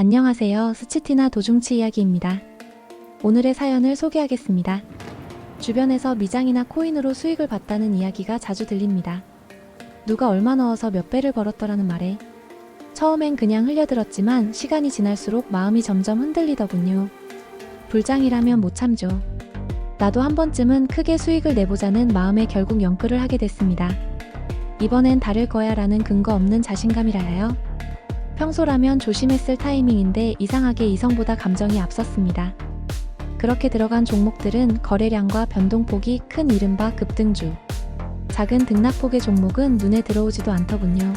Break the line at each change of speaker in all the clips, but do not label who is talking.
안녕하세요. 스치티나 도중치 이야기입니다. 오늘의 사연을 소개하겠습니다. 주변에서 미장이나 코인으로 수익을 봤다는 이야기가 자주 들립니다. 누가 얼마 넣어서 몇 배를 벌었더라는 말에 처음엔 그냥 흘려들었지만 시간이 지날수록 마음이 점점 흔들리더군요. 불장이라면 못 참죠. 나도 한 번쯤은 크게 수익을 내보자는 마음에 결국 연끌을 하게 됐습니다. 이번엔 다를 거야 라는 근거 없는 자신감이랄까요? 평소라면 조심했을 타이밍인데 이상하게 이성보다 감정이 앞섰습니다. 그렇게 들어간 종목들은 거래량과 변동폭이 큰 이른바 급등주. 작은 등락폭의 종목은 눈에 들어오지도 않더군요.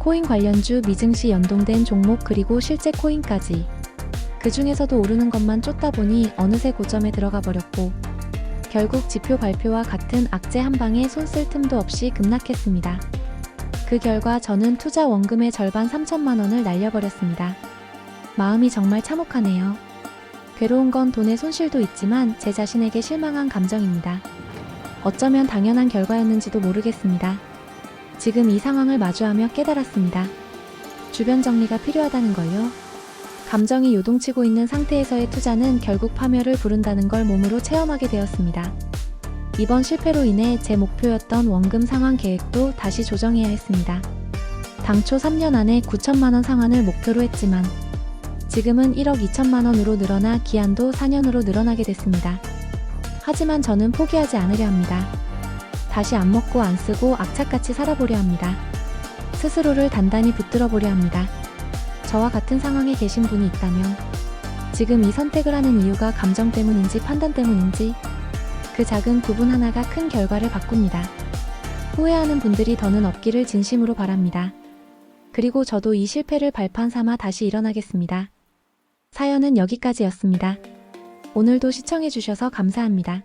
코인 관련주 미증시 연동된 종목 그리고 실제 코인까지. 그 중에서도 오르는 것만 쫓다 보니 어느새 고점에 들어가 버렸고, 결국 지표 발표와 같은 악재 한 방에 손쓸 틈도 없이 급락했습니다. 그 결과 저는 투자 원금의 절반 3천만 원을 날려버렸습니다. 마음이 정말 참혹하네요. 괴로운 건 돈의 손실도 있지만 제 자신에게 실망한 감정입니다. 어쩌면 당연한 결과였는지도 모르겠습니다. 지금 이 상황을 마주하며 깨달았습니다. 주변 정리가 필요하다는 걸요. 감정이 요동치고 있는 상태에서의 투자는 결국 파멸을 부른다는 걸 몸으로 체험하게 되었습니다. 이번 실패로 인해 제 목표였던 원금 상환 계획도 다시 조정해야 했습니다. 당초 3년 안에 9천만원 상환을 목표로 했지만 지금은 1억 2천만 원으로 늘어나 기한도 4년으로 늘어나게 됐습니다. 하지만 저는 포기하지 않으려 합니다. 다시 안 먹고 안 쓰고 악착같이 살아보려 합니다. 스스로를 단단히 붙들어 보려 합니다. 저와 같은 상황에 계신 분이 있다면 지금 이 선택을 하는 이유가 감정 때문인지 판단 때문인지 그 작은 부분 하나가 큰 결과를 바꿉니다. 후회하는 분들이 더는 없기를 진심으로 바랍니다. 그리고 저도 이 실패를 발판 삼아 다시 일어나겠습니다. 사연은 여기까지였습니다. 오늘도 시청해주셔서 감사합니다.